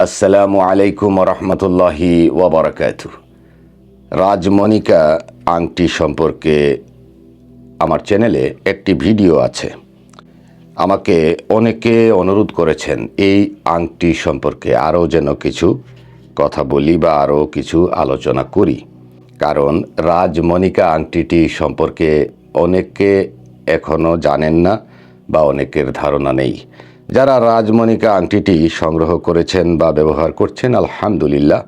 আসসালামু আলাইকুম রহমতুল্লাহি ওবরাকাত রাজমণিকা আংটি সম্পর্কে আমার চ্যানেলে একটি ভিডিও আছে। আমাকে অনেকে অনুরোধ করেছেন এই আংটি সম্পর্কে আরও যেন কিছু কথা বলি বা আরও কিছু আলোচনা করি। কারণ রাজমণিকা আংটিটি সম্পর্কে অনেকে এখনও জানেন না বা অনেকের ধারণা নেই। যারা রাজমণিকা আংটিটি সংগ্রহ করেছেন বা ব্যবহার করছেন, আলহামদুলিল্লাহ,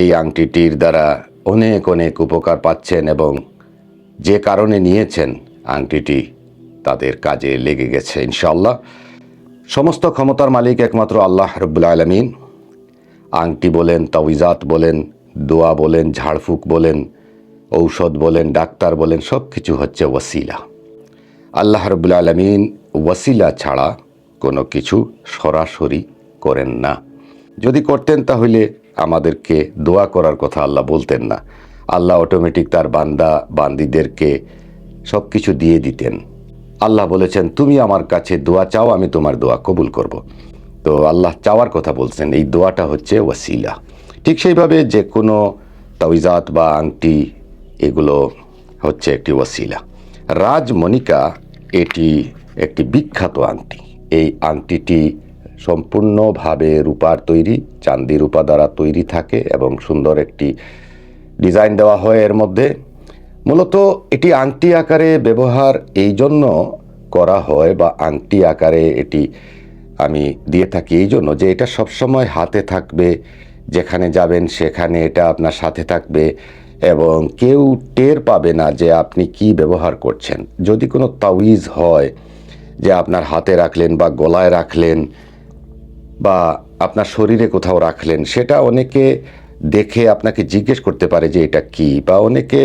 এই আংটিটির দ্বারা অনেক অনেক উপকার পাচ্ছেন এবং যে কারণে নিয়েছেন আংটিটি তাদের কাজে লেগে গেছে ইনশাল্লাহ সমস্ত ক্ষমতার মালিক একমাত্র আল্লাহ রব্বুল আলমিন। আংটি বলেন তাওইজাত বলেন, দোয়া বলেন, ঝাড়ফুঁক বলেন, ঔষধ বলেন, ডাক্তার বলেন সব কিছু হচ্ছে ওয়াসিলা। আল্লাহ রবুল আলমিন ওয়াসিলা ছাড়া কোনো কিছু সরাসরি করেন না। যদি করতেন তাহলে আমাদেরকে দোয়া করার কথা আল্লাহ বলতেন না। আল্লাহ অটোমেটিক তার বান্দা, বান্দিদেরকে সব কিছু দিয়ে দিতেন। আল্লাহ বলেছেন, তুমি আমার কাছে দোয়া চাও, আমি তোমার দোয়া কবুল করব। তো আল্লাহ চাওয়ার কথা বলছেন, এই দোয়াটা হচ্ছে ওয়াসিলা। ঠিক সেইভাবে যে কোনো তাওইজাত বা আংটি, এগুলো হচ্ছে একটি ওয়াসিলা। রাজমণিকা এটি একটি বিখ্যাত আংটি। এই আংটিটি সম্পূর্ণভাবে রূপার তৈরি চান্দি রূপা দ্বারা তৈরি থাকে এবং সুন্দর একটি ডিজাইন দেওয়া হয় এর মধ্যে। মূলত এটি আংটি আকারে ব্যবহার এই জন্য করা হয় বা আংটি আকারে এটি আমি দিয়ে থাকি এই জন্য যে এটা সবসময় হাতে থাকবে, যেখানে যাবেন সেখানে এটা আপনার সাথে থাকবে এবং কেউ টের পাবে না যে আপনি কি ব্যবহার করছেন। যদি কোনো তাউইজ হয় যে আপনার হাতে রাখলেন বা গলায় রাখলেন বা আপনার শরীরে কোথাও রাখলেন, সেটা অনেকে দেখে আপনাকে জিজ্ঞেস করতে পারে যে এটা কি বা অনেকে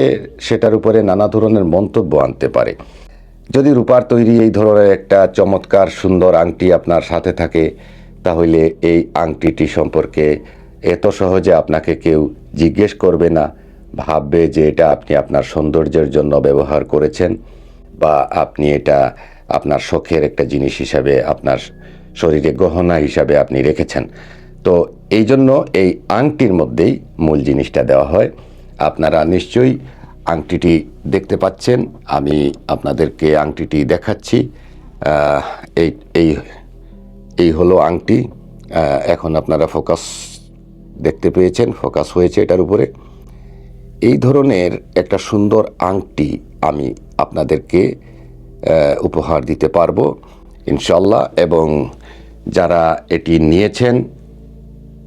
সেটার উপরে নানা ধরনের মন্তব্য আনতে পারে। যদি রূপার তৈরি এই ধরনের একটা চমৎকার সুন্দর আংটি আপনার সাথে থাকে, তাহলে এই আংটিটি সম্পর্কে এত সহজে আপনাকে কেউ জিজ্ঞেস করবে না, ভাববে যে এটা আপনি আপনার সৌন্দর্যের জন্য ব্যবহার করেছেন বা আপনি এটা আপনার শখের একটা জিনিস হিসাবে, আপনার শরীরে গহনা হিসাবে আপনি রেখেছেন। তো এই জন্য এই আংটির মধ্যেই মূল জিনিসটা দেওয়া হয়। আপনারা নিশ্চয়ই আংটিটি দেখতে পাচ্ছেন। আমি আপনাদেরকে আংটিটি দেখাচ্ছি। এই এই এই হলো আংটি। এখন আপনারা ফোকাস দেখতে পেয়েছেন, ফোকাস হয়েছে এটার উপরে। এই ধরনের একটা সুন্দর আংটি আমি আপনাদেরকে উপহার দিতে পারব ইনশাল্লাহ এবং যারা এটি নিয়েছেন,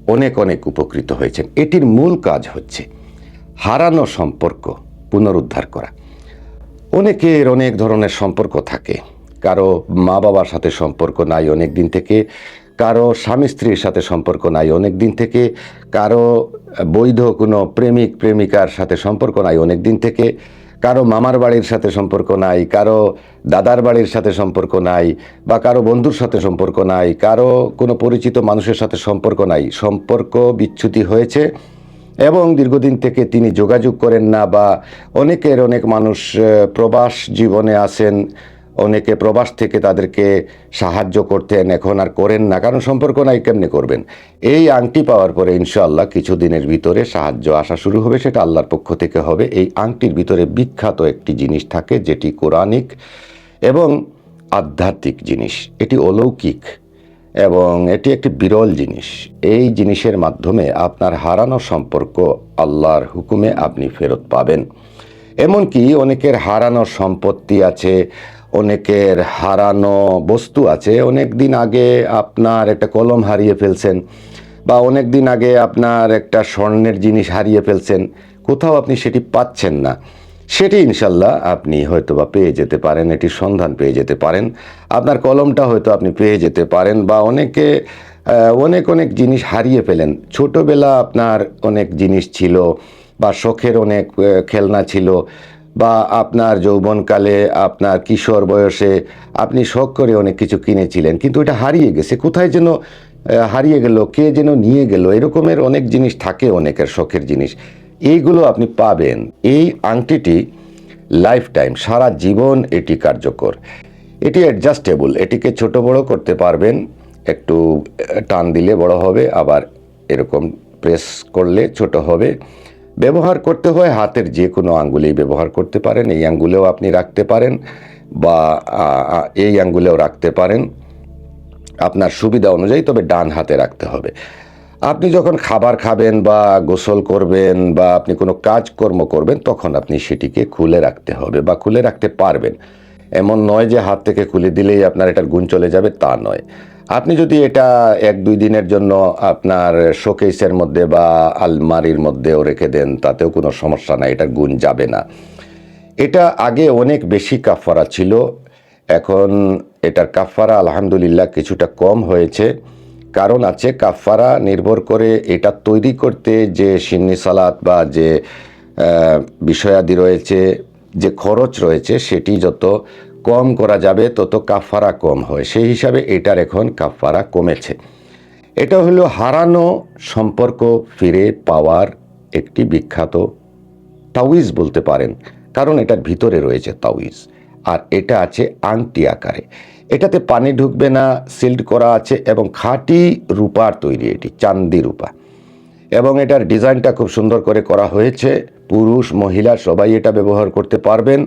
অনেক অনেক উপকৃত হয়েছেন। এটির মূল কাজ হচ্ছে হারানো সম্পর্ক পুনরুদ্ধার করা। অনেকের অনেক ধরনের সম্পর্ক থাকে। কারও মা বাবার সাথে সম্পর্ক নাই অনেক দিন থেকে, কারও স্বামী স্ত্রীর সাথে সম্পর্ক নাই অনেক দিন থেকে, কারও বৈধ কোনো প্রেমিক, প্রেমিকার সাথে সম্পর্ক নাই অনেক দিন থেকে কারও মামার বাড়ির সাথে সম্পর্ক নাই, কারও দাদার বাড়ির সাথে সম্পর্ক নাই বা কারও বন্ধুর সাথে সম্পর্ক নাই, কারও কোনো পরিচিত মানুষের সাথে সম্পর্ক নাই। সম্পর্ক বিচ্ছুতি হয়েছে এবং দীর্ঘদিন থেকে তিনি যোগাযোগ করেন না বা অনেকের অনেক মানুষ প্রবাস জীবনে আছেন। অনেকে প্রবাস থেকে তাদেরকে সাহায্য করতেন, এখন আর করেন না। কারণ সম্পর্ক নাই, কেমনে করবেন? এই আংটি পাওয়ার পরে ইনশাআল্লাহ কিছুদিনের ভিতরে সাহায্য আসা শুরু হবে, সেটা আল্লাহর পক্ষ থেকে হবে। এই আংটির ভিতরে বিখ্যাত একটি জিনিস থাকে, যেটি কোরআনিক এবং আধ্যাত্মিক জিনিস। এটি অলৌকিক এবং এটি একটি বিরল জিনিস। এই জিনিসের মাধ্যমে আপনার হারানো সম্পর্ক আল্লাহর হুকুমে আপনি ফেরত পাবেন। এমনকি অনেকের হারানো সম্পত্তি আছে অনেকের হারানো বস্তু আছে। অনেক দিন আগে আপনার একটা কলম হারিয়ে ফেলছেন বা অনেক দিন আগে আপনার একটা স্বর্ণের জিনিস হারিয়ে ফেলছেন। কোথাও আপনি সেটি পাচ্ছেন না। সেটি ইনশাল্লাহ আপনি হয়তো বা পেয়ে যেতে পারেন, এটির সন্ধান পেয়ে যেতে পারেন। আপনার কলমটা হয়তো আপনি পেয়ে যেতে পারেন বা অনেকে অনেক অনেক জিনিস হারিয়ে ফেলেন। ছোটোবেলা আপনার অনেক জিনিস ছিল বা শখের অনেক খেলনা ছিল। বা আপনার যৌবনকালে, আপনার কিশোর বয়সে আপনি শখ করে অনেক কিছু কিনেছিলেন, কিন্তু এটা হারিয়ে গেছে। কোথায় যেন হারিয়ে গেল, কে যেন নিয়ে গেল, এরকমের অনেক জিনিস থাকে অনেকের শখের জিনিস। এইগুলো আপনি পাবেন এই আংটিটি লাইফ টাইম সারা জীবন এটি কার্যকর। এটি অ্যাডজাস্টেবল এটিকে ছোট বড় করতে পারবেন, একটু টান দিলে বড় হবে, আবার এরকম প্রেস করলে ছোট হবে। ব্যবহার করতে হয়, হাতের যে কোনো আঙ্গুলেই ব্যবহার করতে পারেন, এই আঙ্গুলেও আপনি রাখতে পারেন বা এই আঙ্গুলেও রাখতে পারেন। আপনার সুবিধা অনুযায়ী তবে ডান হাতে রাখতে হবে। আপনি যখন খাবার খাবেন বা গোসল করবেন বা আপনি কোনো কাজকর্ম করবেন, তখন আপনি সেটিকে খুলে রাখতে হবে বা খুলে রাখতে পারবেন। এমন নয় যে হাত থেকে খুলে দিলেই আপনার এটার গুণ চলে যাবে, তা নয়। আপনি যদি এটা এক, দুই দিনের জন্য আপনার শোকেসের মধ্যে বা আলমারির মধ্যেও রেখে দেন, তাতেও কোনো সমস্যা নাই এটার গুণ যাবে না। এটা আগে অনেক বেশি কাফারা ছিল, এখন এটার কাফারা আলহামদুলিল্লাহ কিছুটা কম হয়েছে। কারণ আছে কাফারা নির্ভর করে এটা তৈরি করতে যে সিন্নি সালাত বা যে বিষয়াদি রয়েছে, যে খরচ রয়েছে, সেটি যত কম করা যাবে, তত কাফারা কম হয়। সেই হিসাবে এটার এখন কাফারা কমেছে। এটা হলো হারানো সম্পর্ক ফিরে পাওয়ার একটি বিখ্যাত তাউইজ বলতে পারেন, কারণ এটার ভিতরে রয়েছে তাউইজ আর এটা আছে আংটি আকারে। এটাতে পানি ঢুকবে না, সিল্ড করা আছে এবং খাঁটি রূপার তৈরি এটি, চান্দি রূপা। এবং এটার ডিজাইনটা খুব সুন্দর করে করা হয়েছে। পুরুষ, মহিলা সবাই এটা ব্যবহার করতে পারবেন।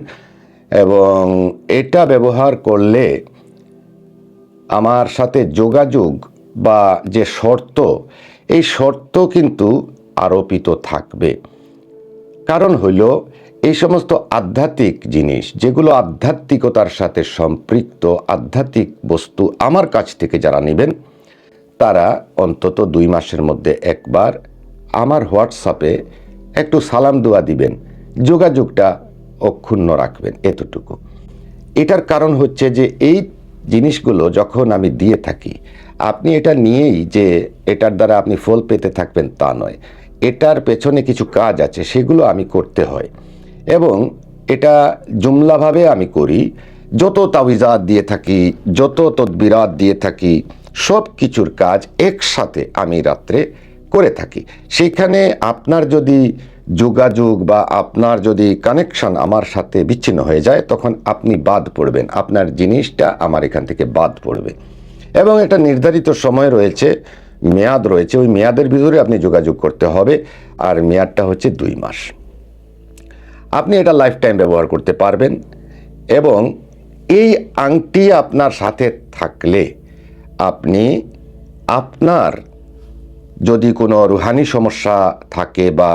এবং এটা ব্যবহার করলে আমার সাথে যোগাযোগ বা যে শর্ত, এই শর্ত কিন্তু আরোপিত থাকবে। কারণ হইল, এই সমস্ত আধ্যাত্মিক জিনিস, যেগুলো আধ্যাত্মিকতার সাথে সম্পৃক্ত, আধ্যাত্মিক বস্তু আমার কাছ থেকে যারা নেবেন, তারা অন্তত দুই মাসের মধ্যে একবার আমার হোয়াটসঅ্যাপে একটু সালাম দোয়া দিবেন। যোগাযোগটা অক্ষুণ্ণ রাখবেন, এতটুকু। এটার কারণ হচ্ছে যে এই জিনিসগুলো যখন আমি দিয়ে থাকি, আপনি এটা নিয়েই যে এটার দ্বারা আপনি ফল পেতে থাকবেন তা নয়। এটার পেছনে কিছু কাজ আছে, সেগুলো আমি করতে হয়। এবং এটা জুমলাভাবে আমি করি, যত তাবিজাত দিয়ে থাকি, যত তদবিরাত দিয়ে থাকি, সব কিছুর কাজ একসাথে আমি রাত্রে করে থাকি। সেইখানে আপনার যদি যোগাযোগ বা আপনার যদি কানেকশন আমার সাথে বিচ্ছিন্ন হয়ে যায়, তখন আপনি বাদ পড়বেন। আপনার জিনিসটা আমার এখান থেকে বাদ পড়বে। এবং একটা নির্ধারিত সময় রয়েছে, মেয়াদ রয়েছে, ওই মেয়াদের ভিতরে আপনি যোগাযোগ করতে হবে, আর মেয়াদটা হচ্ছে দুই মাস। আপনি এটা লাইফ টাইম ব্যবহার করতে পারবেন এবং এই আংটি আপনার সাথে থাকলে আপনি আপনার যদি কোনো রুহানি সমস্যা থাকে বা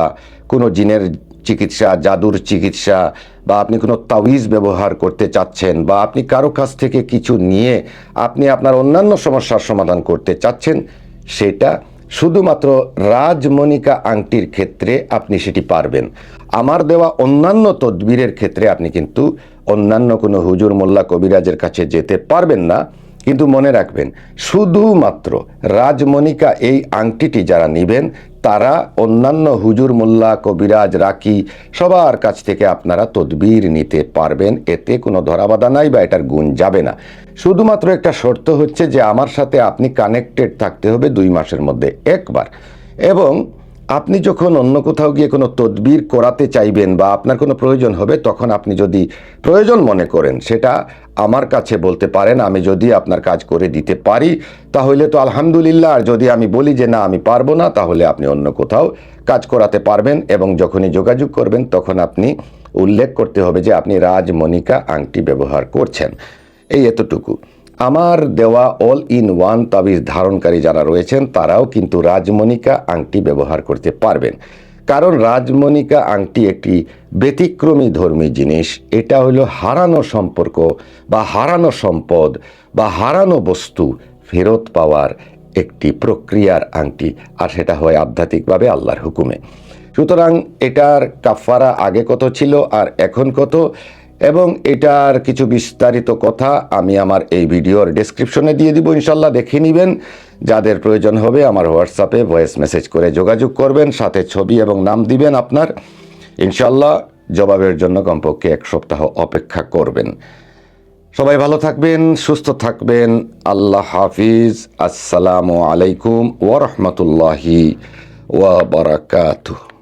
কোনো জিনের চিকিৎসা, জাদুর চিকিৎসা বা আপনি কোনো তাবিজ ব্যবহার করতে চাচ্ছেন বা আপনি কারও কাছ থেকে কিছু নিয়ে আপনি আপনার অন্যান্য সমস্যার সমাধান করতে চাচ্ছেন, সেটা শুধুমাত্র রাজমণিকা আংটির ক্ষেত্রে আপনি সেটি পারবেন। আমার দেওয়া অন্যান্য তদবিরের ক্ষেত্রে আপনি কিন্তু অন্যান্য কোনো হুজুর মোল্লা কবিরাজের কাছে যেতে পারবেন না। কিন্তু মনে রাখবেন, শুধুমাত্র রাজমণিকা এই আংটিটি যারা নেবেন, তারা অন্যান্য হুজুর মোল্লা, কবিরাজ, রাকি, সবার কাছ থেকে আপনারা তদবির নিতে পারবেন। এতে কোনো ধরাবাধা নাই বা এটার গুণ যাবে না। শুধুমাত্র একটা শর্ত হচ্ছে যে আমার সাথে আপনি কানেক্টেড থাকতে হবে দুই মাসের মধ্যে, একবার। এবং আপনি যখন অন্য কোথাও গিয়ে কোনো তদবির করাতে চাইবেন বা আপনার কোনো প্রয়োজন হবে, তখন আপনি যদি প্রয়োজন মনে করেন, সেটা আমার কাছে বলতে পারেন, আমি যদি আপনার কাজ করে দিতে পারি, তাহলে তো আলহামদুলিল্লাহ। আর যদি আমি বলি যে না, আমি পারব না, তাহলে আপনি অন্য কোথাও কাজ করাতে পারবেন এবং যখনই যোগাযোগ করবেন, তখন আপনি উল্লেখ করতে হবে যে আপনি রাজমণিকা আংটি ব্যবহার করছেন। এই এতটুকু। আমার দেওয়া অল ইন ওয়ান তাবিজ ধারণকারী যারা রয়েছেন, তারাও কিন্তু রাজমণিকা আংটি ব্যবহার করতে পারবেন। কারণ রাজমণিকা আংটি একটি ব্যতিক্রমী ধর্মী জিনিস। এটা হলো হারানো সম্পর্ক বা হারানো সম্পদ বা হারানো বস্তু ফেরত পাওয়ার একটি প্রক্রিয়ার আংটি, আর সেটা হয় আধ্যাত্মিকভাবে আল্লাহর হুকুমে। সুতরাং এটার কাফারা আগে কত ছিল আর এখন কত? এবং এটার কিছু বিস্তারিত কথা আমি আমার এই ভিডিওর ডেসক্রিপশনে দিয়ে দিব ইনশাল্লাহ দেখে নেবেন। যাদের প্রয়োজন হবে আমার হোয়াটসঅ্যাপে ভয়েস মেসেজ করে যোগাযোগ করবেন, সাথে ছবি এবং নাম দিবেন আপনার। ইনশাল্লাহ জবাবের জন্য কমপক্ষে এক সপ্তাহ অপেক্ষা করবেন। সবাই ভালো থাকবেন, সুস্থ থাকবেন। আল্লাহ হাফিজ। আসসালামু আলাইকুম ওরহমতুল্লাহি ওয়া বারাকাতুহ।